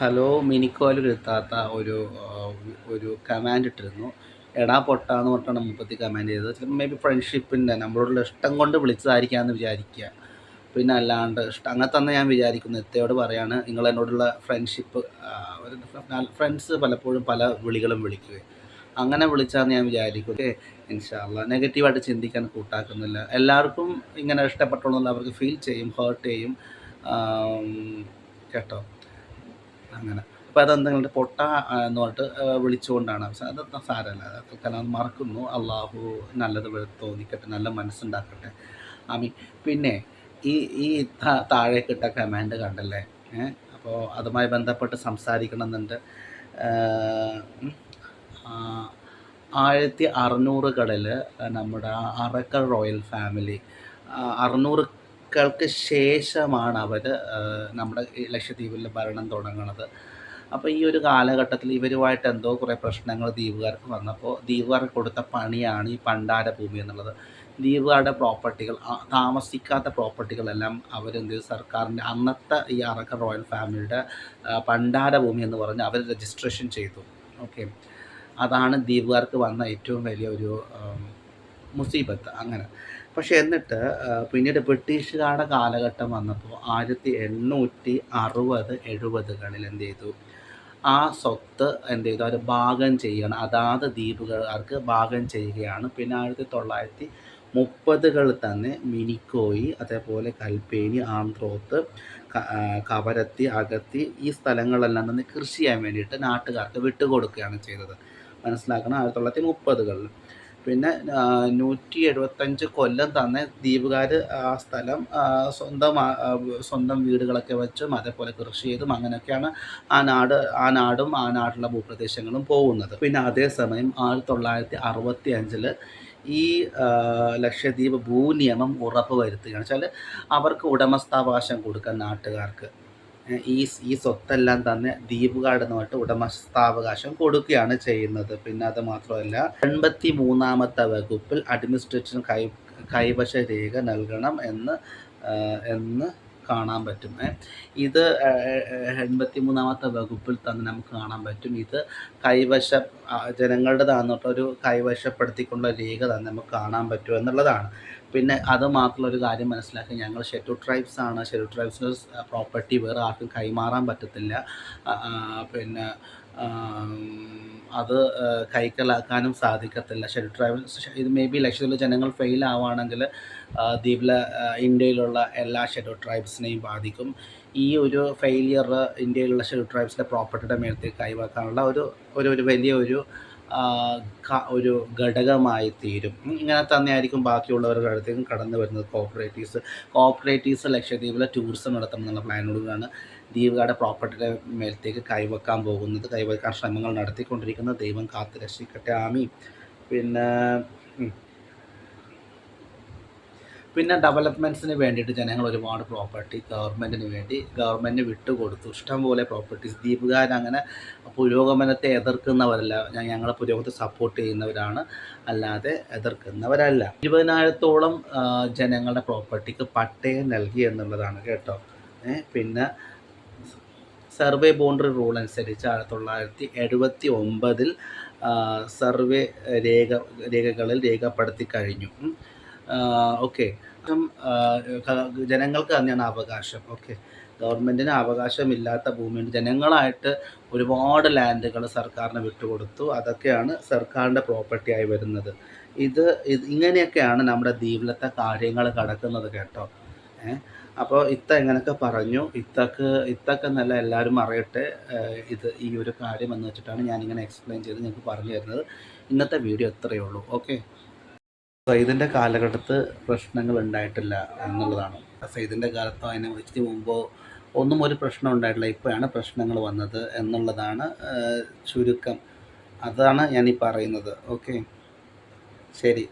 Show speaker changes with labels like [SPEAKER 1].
[SPEAKER 1] Hello മിനിക്കോയിലൊരു എത്താത്ത ഒരു ഒരു കമാൻഡ് ഇട്ടിരുന്നു. എടാ പൊട്ടാന്ന് പറഞ്ഞിട്ടാണ് മുപ്പത്തി കമാൻഡ് ചെയ്തത്. ചിലപ്പോൾ മേ ബി ഫ്രണ്ട്ഷിപ്പിന്റെ നമ്മളോടുള്ള ഇഷ്ടം കൊണ്ട് വിളിച്ചതായിരിക്കാമെന്ന് വിചാരിക്കുക പിന്നെ അല്ലാണ്ട് ഇഷ്ടം അങ്ങനെ തന്നെ ഞാൻ വിചാരിക്കുന്നു. എത്തയോട് പറയാണ് നിങ്ങൾ എന്നോടുള്ള ഫ്രണ്ട്ഷിപ്പ് ഫ്രണ്ട്സ് പലപ്പോഴും പല വിളികളും വിളിക്കുകയും അങ്ങനെ വിളിച്ചാന്ന് ഞാൻ വിചാരിക്കും ഓക്കെ ഇൻഷാല്ല നെഗറ്റീവായിട്ട് ചിന്തിക്കാൻ കൂട്ടാക്കുന്നില്ല. എല്ലാവർക്കും ഇങ്ങനെ ഇഷ്ടപ്പെട്ടുള്ള അവർക്ക് ഫീൽ ചെയ്യും ഹേർട്ട് ചെയ്യും. കേട്ടോ. അങ്ങനെ. അപ്പോൾ അതെന്തെങ്കിലും പൊട്ട എന്ന് പറഞ്ഞിട്ട് വിളിച്ചുകൊണ്ടാണ്. അത് സാരമല്ല. അതൊക്കെ അത് മറക്കുന്നു. അള്ളാഹു നല്ലത് തോന്നിക്കട്ടെ നല്ല മനസ്സുണ്ടാക്കട്ടെ. ആമി പിന്നെ ഈ ഈ താഴെ ഇട്ട കമാൻഡ് കണ്ടല്ലേ? അപ്പോൾ അതുമായി ബന്ധപ്പെട്ട് സംസാരിക്കണമെന്നുണ്ട്. ആയിരത്തി അറുന്നൂറുകളിൽ നമ്മുടെ അറക്കൽ റോയൽ ഫാമിലി. അറുന്നൂറുകൾക്ക് ശേഷമാണ് അവർ നമ്മുടെ ലക്ഷദ്വീപിൽ ഭരണം തുടങ്ങുന്നത് അപ്പോൾ ഈ ഒരു കാലഘട്ടത്തിൽ ഇവരുമായിട്ട് എന്തോ കുറേ പ്രശ്നങ്ങൾ ദ്വീപുകാർക്ക് വന്നപ്പോൾ ദ്വീപുകാർക്ക് കൊടുത്ത പണിയാണ് ഈ പണ്ടാര ഭൂമി എന്നുള്ളത്. ദ്വീപുകാരുടെ പ്രോപ്പർട്ടികൾ താമസിക്കാത്ത പ്രോപ്പർട്ടികളെല്ലാം അവരെന്ത് സർക്കാരിന്റെ അന്നത്തെ ഈ അറക്ക റോയൽ ഫാമിലിയുടെ പണ്ടാര ഭൂമി എന്ന് പറഞ്ഞ് അവർ രജിസ്ട്രേഷൻ ചെയ്തു. ഓക്കെ. അതാണ് ദ്വീപുകാർക്ക് വന്ന ഏറ്റവും വലിയ ഒരു മുസീബത്ത്. അങ്ങനെ. പക്ഷെ എന്നിട്ട് പിന്നീട് ബ്രിട്ടീഷുകാരുടെ കാലഘട്ടം വന്നപ്പോൾ ആയിരത്തി എണ്ണൂറ്റി അറുപത് എഴുപതുകളിൽ എന്ത് ചെയ്തു? ആ സ്വത്ത് എന്ത് ചെയ്തു? അവർ ഭാഗം ചെയ്യണം അതാത് ദ്വീപുകാർക്ക് ഭാഗം ചെയ്യുകയാണ്. പിന്നെ ആയിരത്തി തൊള്ളായിരത്തി മുപ്പതുകളിൽ തന്നെ മിനിക്കോയി അതേപോലെ കൽപ്പേനി ആന്ത്രോത്ത് കവരത്തി അകത്തി ഈ സ്ഥലങ്ങളെല്ലാം തന്നെ കൃഷി ചെയ്യാൻ വേണ്ടിയിട്ട് നാട്ടുകാർക്ക് വിട്ടുകൊടുക്കുകയാണ് ചെയ്തത്. മനസ്സിലാക്കണം? ആയിരത്തി തൊള്ളായിരത്തി മുപ്പതുകളിൽ. പിന്നെ നൂറ്റി എഴുപത്തഞ്ച് കൊല്ലം തന്നെ ദ്വീപുകാർ ആ സ്ഥലം സ്വന്തം സ്വന്തം വീടുകളൊക്കെ വെച്ചും അതേപോലെ കൃഷി ചെയ്തും അങ്ങനെയൊക്കെയാണ് ആ നാട് ആ നാടും ആ നാട്ടിലെ ഭൂപ്രദേശങ്ങളും പോകുന്നത്. പിന്നെ അതേസമയം ആയിരത്തി തൊള്ളായിരത്തി അറുപത്തി അഞ്ചിൽ ഈ ലക്ഷദ്വീപ് ഭൂനിയമം ഉറപ്പ് വരുത്തുകയാണ് വെച്ചാൽ അവർക്ക് ഉടമസ്ഥാവകാശം കൊടുക്കാൻ നാട്ടുകാർക്ക് ഈ ഈ സ്വത്തെല്ലാം തന്നെ ദ്വീപുകാരെന്നുമായിട്ട് ഉടമസ്ഥാവകാശം കൊടുക്കുകയാണ് ചെയ്യുന്നത്. പിന്നെ അത് മാത്രമല്ല എൺപത്തി മൂന്നാമത്തെ വകുപ്പിൽ അഡ്മിനിസ്ട്രേഷൻ കൈ കൈവശ രേഖ നൽകണം എന്ന് എന്ന് കാണാൻ പറ്റും ഇത് എൺപത്തി മൂന്നാമത്തെ വകുപ്പിൽ തന്നെ നമുക്ക് കാണാൻ പറ്റും. ഇത് കൈവശ ജനങ്ങളുടേതാണെന്നിട്ട് ഒരു കൈവശപ്പെടുത്തിക്കൊണ്ടുള്ള രേഖ തന്നെ നമുക്ക് കാണാൻ പറ്റും എന്നുള്ളതാണ്. പിന്നെ അത് മാത്രമുള്ള ഒരു കാര്യം മനസ്സിലാക്കി ഞങ്ങൾ ഷെഡ്യൂൾ ട്രൈബ്സ് ആണ്. ഷെഡ്യൂൾ ട്രൈബ്സിന്റെ പ്രോപ്പർട്ടി വേറെ ആർക്കും കൈമാറാൻ പറ്റത്തില്ല. പിന്നെ അത് കൈക്കലാക്കാനും സാധിക്കത്തില്ല. ഷെൽ ട്രൈബ്സ് ഇത് മേ ബി ലക്ഷദ്വീപിലെ ജനങ്ങൾ ഫെയിൽ ആവുകയാണെങ്കിൽ ദ്വീപിലെ ഇന്ത്യയിലുള്ള എല്ലാ ഷെഡ്യൂൾ ട്രൈബ്സിനെയും ബാധിക്കും. ഈ ഒരു ഫെയിലിയർ ഇന്ത്യയിലുള്ള ഷെഡ്യൂൾ ട്രൈബ്സിന്റെ പ്രോപ്പർട്ടിയുടെ മേലത്തേക്ക് കൈവാക്കാനുള്ള ഒരു ഒരു വലിയ ഒരു ഒരു ഘടകമായി തീരും. ഇങ്ങനെ തന്നെയായിരിക്കും ബാക്കിയുള്ളവരുടെ അടുത്തേക്കും കടന്നു വരുന്നത് കോപ്പറേറ്റീവ്സ് കോപ്പറേറ്റീവ്സ് ലക്ഷദ്വീപിലെ ടൂറിസം നടത്തണം എന്നുള്ള പ്ലാനോടുകൂടിയാണ് ദ്വീപുകാരുടെ പ്രോപ്പർട്ടിയുടെ മേലത്തേക്ക് കൈവെക്കാൻ പോകുന്നത് കൈവെക്കാൻ ശ്രമങ്ങൾ നടത്തിക്കൊണ്ടിരിക്കുന്നത് ദൈവം കാത്തു രക്ഷിക്കട്ടെ ആമി പിന്നെ. പിന്നെ ഡെവലപ്മെന്റ്സിന് വേണ്ടിയിട്ട് ജനങ്ങൾ ഒരുപാട് പ്രോപ്പർട്ടി ഗവൺമെന്റിന് വേണ്ടി ഗവൺമെന്റ് വിട്ടുകൊടുത്തു ഇഷ്ടംപോലെ പ്രോപ്പർട്ടീസ് ദ്വീപുകാരങ്ങനെ പുരോഗമനത്തെ എതിർക്കുന്നവരല്ല. ഞങ്ങളെ പുരോഗമനത്തെ സപ്പോർട്ട് ചെയ്യുന്നവരാണ്. അല്ലാതെ എതിർക്കുന്നവരല്ല. ഇരുപതിനായിരത്തോളം ജനങ്ങളുടെ പ്രോപ്പർട്ടിക്ക് പട്ടയം നൽകി എന്നുള്ളതാണ് കേട്ടോ. പിന്നെ സർവേ ബോണ്ടറി റൂൾ അനുസരിച്ച് ആയിരത്തി തൊള്ളായിരത്തി എഴുപത്തി ഒമ്പതിൽ സർവേ രേഖ രേഖകളിൽ രേഖപ്പെടുത്തി കഴിഞ്ഞു. ഓക്കെ. ജനങ്ങൾക്ക് തന്നെയാണ് അവകാശം. ഓക്കെ. ഗവൺമെന്റിന് അവകാശമില്ലാത്ത ഭൂമിയുണ്ട് ജനങ്ങളായിട്ട് ഒരുപാട് ലാൻഡുകൾ സർക്കാരിന് വിട്ടുകൊടുത്തു. അതൊക്കെയാണ് സർക്കാരിന്റെ പ്രോപ്പർട്ടി ആയി വരുന്നത്. ഇത് ഇങ്ങനെയൊക്കെയാണ് നമ്മുടെ ദ്വീപിലത്തെ കാര്യങ്ങൾ കിടക്കുന്നത് കേട്ടോ. അപ്പോൾ ഇത്ത ഇങ്ങനെയൊക്കെ പറഞ്ഞു. ഇത്തക്ക് ഇത്തൊക്കെ നല്ല എല്ലാവരും അറിയട്ടെ. ഇത് ഈ ഒരു കാര്യം എന്ന് വെച്ചിട്ടാണ് ഞാനിങ്ങനെ എക്സ്പ്ലെയിൻ ചെയ്ത് നിങ്ങൾക്ക് പറഞ്ഞു തരുന്നത്. ഇന്നത്തെ വീഡിയോ ഇത്രയേ ഉള്ളൂ. ഓക്കെ. സയ്യിദിന്റെ കാലഘട്ടത്ത് പ്രശ്നങ്ങൾ ഉണ്ടായിട്ടില്ല എന്നുള്ളതാണ്. സയ്യിദിന്റെ കാലത്തോ അതിനെ ഇച്ചിരി മുമ്പോ ഒന്നും ഒരു പ്രശ്നം ഉണ്ടായിട്ടില്ല. ഇപ്പോഴാണ് പ്രശ്നങ്ങൾ വന്നത് എന്നുള്ളതാണ് ചുരുക്കം. അതാണ് ഞാൻ ഈ പറയുന്നത്. ഓക്കെ? ശരി.